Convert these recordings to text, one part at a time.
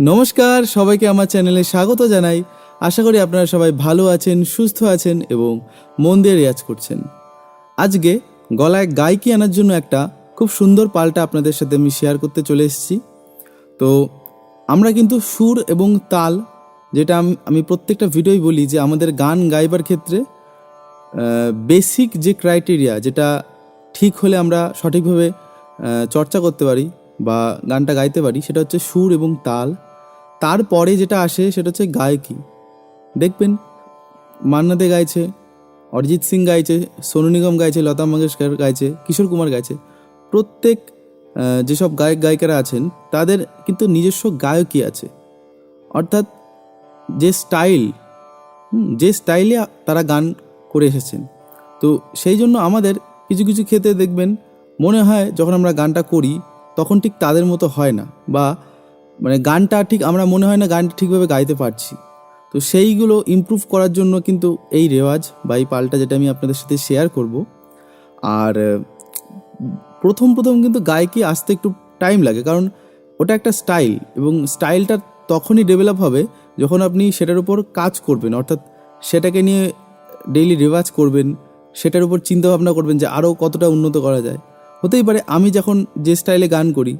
নমস্কার, সবাইকে আমার চ্যানেলে স্বাগত জানাই। আশা করি আপনারা সবাই ভালো আছেন, সুস্থ আছেন এবং মন দিয়ে রেয়াজ করছেন। আজকে গলায় গায়কি আনার জন্য একটা খুব সুন্দর পাল্টা আপনাদের সাথে আমি শেয়ার করতে চলে এসেছি। তো আমরা কিন্তু সুর এবং তাল, যেটা আম- প্রত্যেকটা ভিডিওই বলি যে আমাদের গান গাইবার ক্ষেত্রে বেসিক যে ক্রাইটেরিয়া যেটা ঠিক হলে আমরা সঠিকভাবে চর্চা করতে পারি বা গানটা গাইতে পারি, সেটা হচ্ছে সুর এবং তাল। তারপরে যেটা আসে সেটা হচ্ছে গায়কি। দেখবেন মান্না দে গাইছে, অরিজিৎ সিং গাইছে, সোনু নিগম গাইছে, লতা মঙ্গেশকর গাইছে, কিশোর কুমার গাইছে। প্রত্যেক যেসব গায়ক, গায়িকারা আছেন, তাদের কিন্তু নিজস্ব গায়কই আছে। অর্থাৎ যে স্টাইল যে স্টাইলে তারা গান করে এসেছেন। তো সেই জন্য আমাদের কিছু কিছু ক্ষেত্রে দেখবেন মনে হয় যখন আমরা গানটা করি, তখন ঠিক তাদের মতো হয় না বা মানে গানটা ঠিক আমরা মনে হয় না গানটা ঠিকভাবে গাইতে পারছি। তো সেইগুলো ইমপ্রুভ করার জন্য কিন্তু এই রেওয়াজ বা এই পাল্টা যেটা আমি আপনাদের সাথে শেয়ার করব। আর, প্রথম প্রথম কিন্তু গায়কি আসতে একটু টাইম লাগে, কারণ ওটা একটা স্টাইল এবং স্টাইলটা তখনই ডেভেলপ হবে যখন আপনি সেটার উপর কাজ করবেন, অর্থাৎ সেটাকে নিয়ে ডেইলি রেওয়াজ করবেন, সেটার উপর চিন্তা ভাবনা করবেন যে আরও কতটা উন্নত করা যায়। হতেই পারে আমি যখন যে স্টাইলে গান করি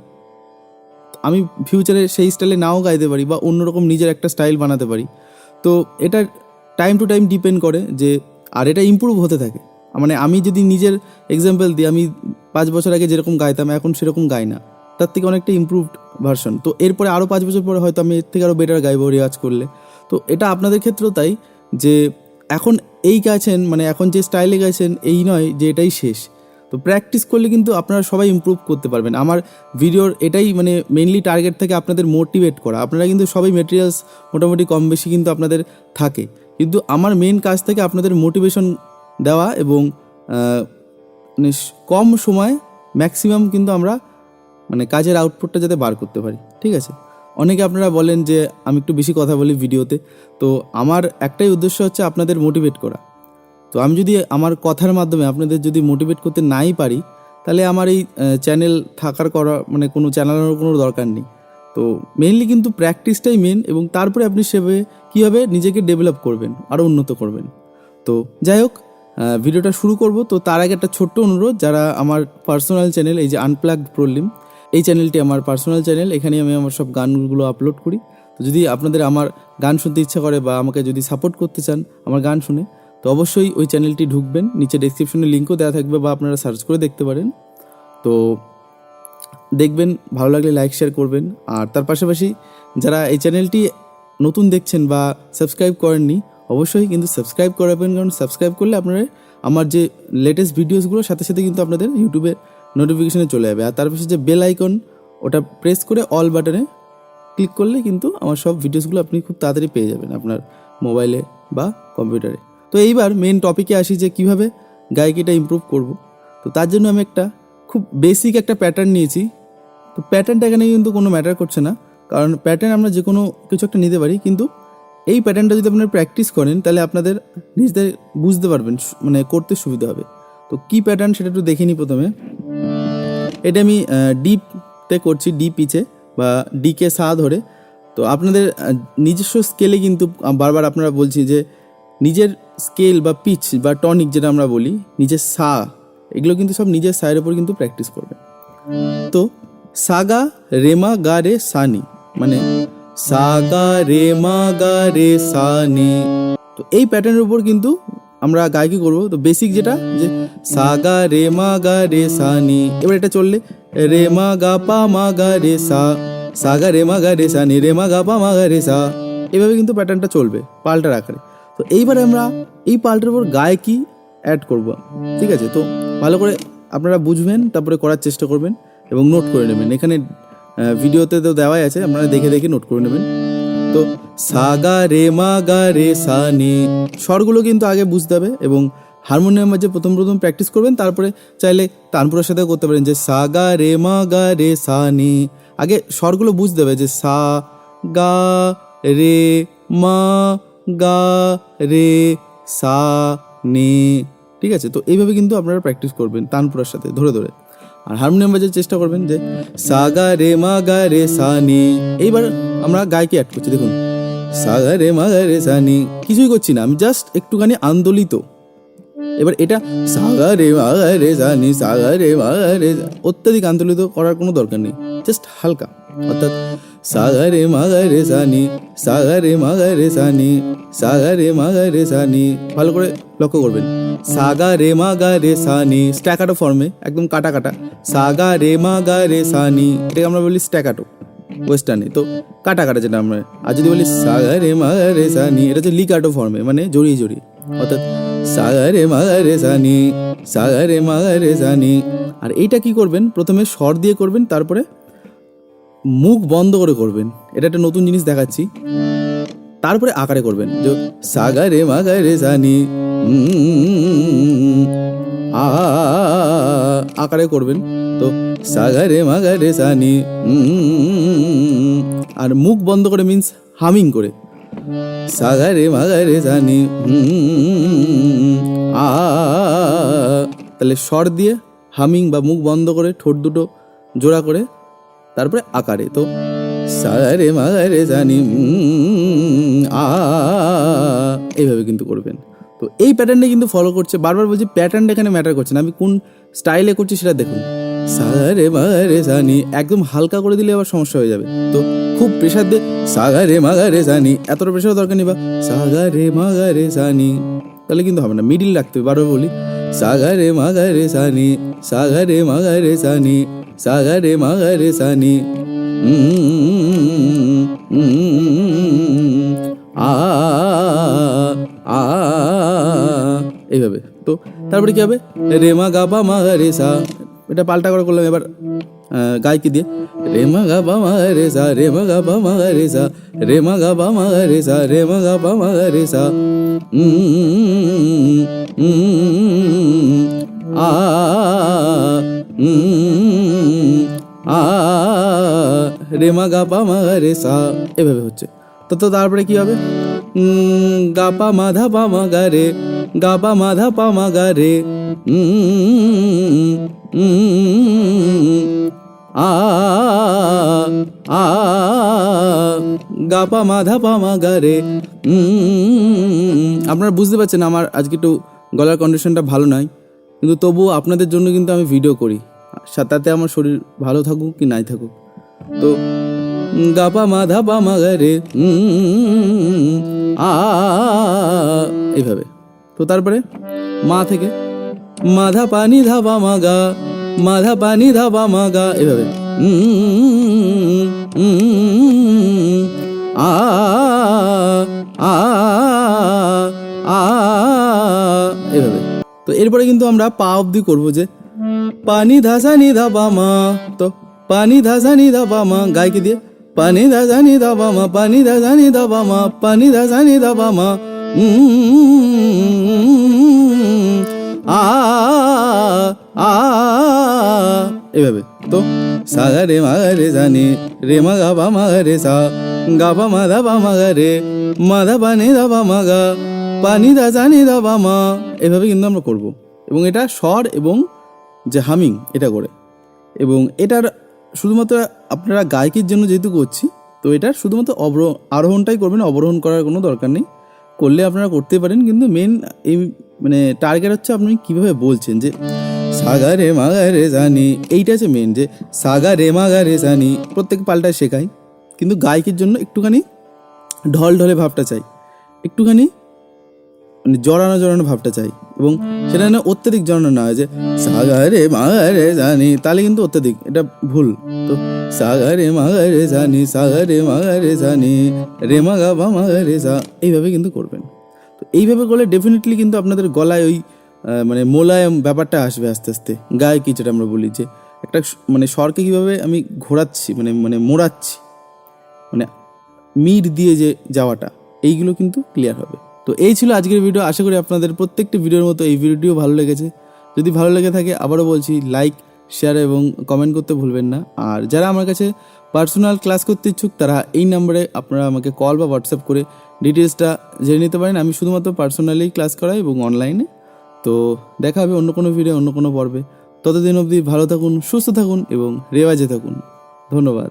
আমি ফিউচারে সেই স্টাইলে নাও গাইতে পারি বা অন্যরকম নিজের একটা স্টাইল বানাতে পারি। তো এটা টাইম টু টাইম ডিপেন্ড করে যে, আর এটা ইমপ্রুভ হতে থাকে। মানে আমি যদি নিজের এক্সাম্পল দিই, আমি পাঁচ বছর আগে যেরকম গাইতাম, এখন সেরকম গাই না। তার থেকে অনেকটা ইমপ্রুভড ভার্সন তো এরপরে আরও পাঁচ বছর পরে হয়তো আমি এর থেকে আরও বেটার গাইবো রেওয়াজ করলে। তো এটা আপনাদের ক্ষেত্রেও তাই যে, এখন এই গাইছেন মানে এখন যে স্টাইলে গাইছেন, এই নয় যে এটাই শেষ। তো প্র্যাকটিস করলে কিন্তু আপনারা সবাই ইমপ্রুভ করতে পারবেন। আমার ভিডিওর এটাই মানে মেইনলি টার্গেট থাকে আপনাদের মোটিভেট করা। আপনারা কিন্তু সবাই মেটেরিয়ালস মোটামুটি কম বেশি কিন্তু আপনাদের থাকে। কিন্তু আমার মেন কাজ থেকে আপনাদের মোটিভেশন দেওয়া এবং মানে কম সময় ম্যাক্সিমাম কিন্তু আমরা মানে কাজের আউটপুটটা যাতে বার করতে পারি। ঠিক আছে? অনেকে আপনারা বলেন যে, আমি একটু বেশি কথা বলি ভিডিওতে তো। আমার একটাই উদ্দেশ্য হচ্ছে আপনাদের মোটিভেট করা। তো আমি যদি আমার কথার মাধ্যমে আপনাদের যদি মোটিভেট করতে নাই পারি, তাহলে আমার এই চ্যানেল থাকার করা মানে কোনো চ্যানেলের কোনো দরকার নেই। তো মেইনলি কিন্তু প্র্যাকটিসটাই মেন এবং তারপরে আপনি সেভাবে কীভাবে নিজেকে ডেভেলপ করবেন, আরও উন্নত করবেন। তো যাই হোক ভিডিওটা শুরু করব। তো তার আগে একটা ছোট্ট অনুরোধ, যারা আমার পার্সোনাল চ্যানেল এই যে আনপ্লাগড প্রলিম এই চ্যানেলটি আমার পার্সোনাল চ্যানেল এখানে আমি আমার সব গানগুলো আপলোড করি। তো যদি আপনাদের আমার গান শুনতে ইচ্ছা করে বা আমাকে যদি সাপোর্ট করতে চান, আমার গান শুনে তো অবশ্যই ওই চ্যানেলটি ঢুকবেন। নিচে ডেসক্রিপশনে লিঙ্কও দেওয়া থাকবে বা আপনারা সার্চ করে দেখতে পারেন। তো দেখবেন, ভালো লাগলে লাইক শেয়ার করবেন। আর তার পাশাপাশি যারা এই চ্যানেলটি নতুন দেখছেন বা সাবস্ক্রাইব করেননি, অবশ্যই কিন্তু সাবস্ক্রাইব করাবেন। কারণ সাবস্ক্রাইব করলে আপনারা আমার যে লেটেস্ট ভিডিওসগুলো সাথে সাথে কিন্তু আপনাদের ইউটিউবে নোটিফিকেশনে চলে যাবে। আর তার পাশে যে বেল আইকন ওটা প্রেস করে অল বাটনে ক্লিক করলে কিন্তু আমার সব ভিডিওসগুলো আপনি খুব তাড়াতাড়ি পেয়ে যাবেন আপনার মোবাইলে বা কম্পিউটারে তো এইবার মেন টপিকে আসি যে কীভাবে গায়কিটা ইমপ্রুভ করব। তো তার জন্য আমি একটা খুব বেসিক একটা প্যাটার্ন নিয়েছি। তো প্যাটার্নটা এখানে কিন্তু কোনো ম্যাটার করছে না। কারণ প্যাটার্ন আমরা যে কোনো কিছু একটা নিতে পারি, কিন্তু এই প্যাটার্নটা যদি আপনারা প্র্যাকটিস করেন, তাহলে আপনাদের নিজেদের বুঝতে পারবেন মানে করতে সুবিধা হবে। তো কি প্যাটার্ন সেটা একটু দেখে নিই প্রথমে। এটা আমি ডিপতে করছি ডি পিচে বা ডিকে সা ধরে। তো আপনাদের নিজস্ব স্কেলে কিন্তু বারবার আপনারা বলছি যে নিজের স্কেল বা পিচ বা টনিক যেটা আমরা বলি, নিজের সা, এগুলো কিন্তু সব নিজের সায়ের ওপর কিন্তু প্র্যাকটিস করবে। তো সাগা রেমা গা রে সানি মানে সাগা রেমা গা রে সানি তো এই প্যাটার্নের উপর কিন্তু আমরা গায়কি করব। তো বেসিক যেটা, যে সাগা রে মা গা রে সানি এবার এটা চললে রে মা গা পা মা গা রে সা, সাগা রে মা গা রে সানি রেমা গা পা মা গা রে সা, এভাবে কিন্তু প্যাটার্নটা চলবে পাল্টার আকারে। তো এইবারে আমরা এই পাল্টার উপর গায়কি অ্যাড করব? ঠিক আছে, তো ভালো করে আপনারা বুঝবেন, তারপরে করার চেষ্টা করবেন এবং নোট করে নেবেন। এখানে ভিডিওতে তো দেওয়াই আছে, আপনারা দেখে দেখে নোট করে নেবেন। তো সা গা রে মা গা রে, সা, নে, স্বরগুলো কিন্তু আগে বুঝতে হবে এবং হারমোনিয়ামের যে প্রথম প্রথম প্র্যাকটিস করবেন, তারপরে চাইলে তানপুরের সাথেও করতে পারেন যে সা গা রে মা গা রে, সা, নে। আগে স্বরগুলো বুঝতে হবে যে সা, গা, রে, মা, গা, রে সা, নে, ঠিক আছে? তো এইভাবে কিন্তু আপনারা প্র্যাকটিস করবেন তানপুরার সাথে, ধরে ধরে। আর হারমোনিয়াম বাজার চেষ্টা করবেন যে, সা, গা, রে, মা, গা, রে, সা, নি। এইবার আমরা গায়কে অ্যাড করছি, দেখুন। সা, গা, রে, মা, গা, রে, সা, নি। কিছুই করছি না, আমি জাস্ট একটুখানি আন্দোলিত। এবার এটা সাগা রে মাগা রে, সা জানি সাগা রে মাগা রে জা- অত্যাধিক আন্তরিত করার কোনো দরকার নেই। জাস্ট হালকা। অর্থাৎ সাগা রে মাগা রে জানি সাগা রে মাগা রে জানি সাগা রে মাগা রে জানি ভালো করে লক্ষ্য করবেন। সাগা রে মাগা রে সানি, স্ট্যাকাটো ফর্মে, একদম কাটা কাটা। সাগা রে মাগা রে সানি, এটাকে আমরা বলি স্ট্যাকাটো, ওয়েস্টার্নে। তো কাটা কাটা যেটা আমরা, আর যদি বলি সাগা রে মাগা রে সানি, এটা হচ্ছে লিকাটো ফর্মে মানে জড়িয়ে জড়িয়ে। অর্থাৎ সাগারে মাগারে জানি সাগারে মাগারে সানি। আর এইটা কি করবেন? প্রথমে স্বর দিয়ে করবেন, তারপরে মুখ বন্ধ করে করবেন এটা একটা নতুন জিনিস দেখাচ্ছি তারপরে আকারে করবেন যে সাগারে মাগারে জানি উম, আ আকারে করবেন তো সাগারে মাগারে জানি উম, আর মুখ বন্ধ করে মিন্স হামিং করে সাগারে মাগারে জানি উম, আ তাহলে স্বর দিয়ে হামিং বা মুখ বন্ধ করে ঠোঁট দুটো জোড়া করে তারপরে আকারে। তো সাগারে মাগারে জানি আ, এইভাবে কিন্তু করবেন। তো এই প্যাটার্নটা কিন্তু ফলো করছে। বারবার বলছি প্যাটার্নটা এখানে ম্যাটার করছে না। আমি কোন স্টাইলে করছি সেটা দেখুন। সাগারে মাগারে জানি, একদম হালকা করে দিলে আবার সমস্যা হয়ে যাবে। তো খুব প্রেশার দিয়ে, সাগারে মাগারে জানি, এতটা প্রেশার দরকার নেই বা, সাগারে মাগারে জানি, তাহলে কিন্তু হবে না। মিডিল রাখতে হবে। বারবার বলি, সাগারে মাগারে জানি, সাগারে মাগারে জানি সাগারে মাগারে জানি উম, উম, আ আ এইভাবে তো তারপরে কি হবে রেমা গাবা মা গা রে সা এটা পাল্টা করে করলাম এবার আহ, গায়কি দিয়ে রেমা গাবা মা গা রে সা রেমা গাবা মা গা রে সা রেমা গাবা মা গা রে সা রেমা গাবা মা গা রে সা উম, উম, আ উম, আ রেমা গাপা মা রে সা। এভাবে হচ্ছে। তো তো তারপরে কি হবে? উম, গাপা মাধা পা মা গা রে। গাপা মাধা পা মা গা রে। আ আ গাপা মাধা পা মা গা রে। আপনারা বুঝতে পারছেন আমার আজকে একটু গলার কন্ডিশনটা ভালো নয়। কিন্তু তবুও আপনাদের জন্য কিন্তু আমি ভিডিও করি। সা- তাতে আমার শরীর ভালো থাকুক কি নাই থাকুক। তো গাপা মা পা মা, রে আ, এইভাবে। তো তারপরে, মা থেকে মাধা পানি ধাবা মাগা মাধা পানি ধাবা মাগা এভাবে আ আ তো এরপরে কিন্তু আমরা পা অবধি করব যে, পানি ধাসানি ধাবা মা তো, পানি ধাসানি ধাবা মা গায়কে দিয়ে, পানি ধাসানি ধাবা মা পানি ধাসানি ধাবা মা পানি ধাসানি ধাবা মা আ আ এভাবে, তো সাগা রে মাগা রে জানি রে, মা, গা বা মাগা রে, সা, গা বা মা দা বা মাগা রে, মা দা বা নে দা বা মাগা পানি দা জানি দা বা মা। এভাবে কিন্তু আমরা করব। এবং এটা স্বর এবং যে হামিং, এটা করে। এবং এটার শুধুমাত্র আপনারা গায়কির জন্য যেহেতু করছি, তো এটার শুধুমাত্র অবরো, আরোহণটাই করবেন, অবরোহণ করার কোনো দরকার নেই। করলে আপনারা করতে পারেন, কিন্তু মেন এই মানে টার্গেট হচ্ছে আপনি কীভাবে বলছেন যে সাগা রে মাগা রে জানি। এইটা হচ্ছে মেন যে সাগা রে মাগা রে জানি। প্রত্যেক পাল্টায় শেখাই। কিন্তু গায়কের জন্য একটুখানি ঢল ঢলে ভাবটা চাই। একটুখানি মানে জড়ানো জড়ানো ভাবটা চাই। এবং সেটা যেন অত্যাধিক জড়ানো না যে, সাগারে মাগারে জানি তাহলে কিন্তু অত্যাধিক, এটা ভুল। তো, সাগারে মাগারে জানি, সাগারে মাগারে জানি, রে মাগা বা মাগারে সা এইভাবে কিন্তু করবেন। তো এইভাবে করলে ডেফিনেটলি কিন্তু আপনাদের গলায় ওই মানে মোলায়েম ব্যাপারটা আসবে আস্তে আস্তে। গায়ে কি যেটা আমরা বলি যে, একটা মানে স্বরকে কীভাবে আমি ঘোরাচ্ছি মানে মানে মোড়াচ্ছি। মানে মিট দিয়ে যে যাওয়াটা, এইগুলো কিন্তু ক্লিয়ার হবে। তো এই ছিল আজকের ভিডিও আশা করি আপনাদের প্রত্যেকটি ভিডিওর মতো এই ভিডিওটিও ভালো লেগেছে। যদি ভালো লেগে থাকে, আবারও বলছি লাইক শেয়ার এবং কমেন্ট করতে ভুলবেন না। আর যারা আমার কাছে পার্সোনাল ক্লাস করতে ইচ্ছুক, তারা এই নাম্বারে আপনারা আমাকে কল বা হোয়াটসঅ্যাপ করে ডিটেলসটা জেনে নিতে পারেন। আমি শুধুমাত্র পার্সোনালি ক্লাস করাই এবং অনলাইনে তো দেখা হবে অন্য কোনো ভিডিও অন্য কোনো পর্বে। ততদিন অবধি ভালো থাকুন, সুস্থ থাকুন এবং রেওয়াজে থাকুন। ধন্যবাদ।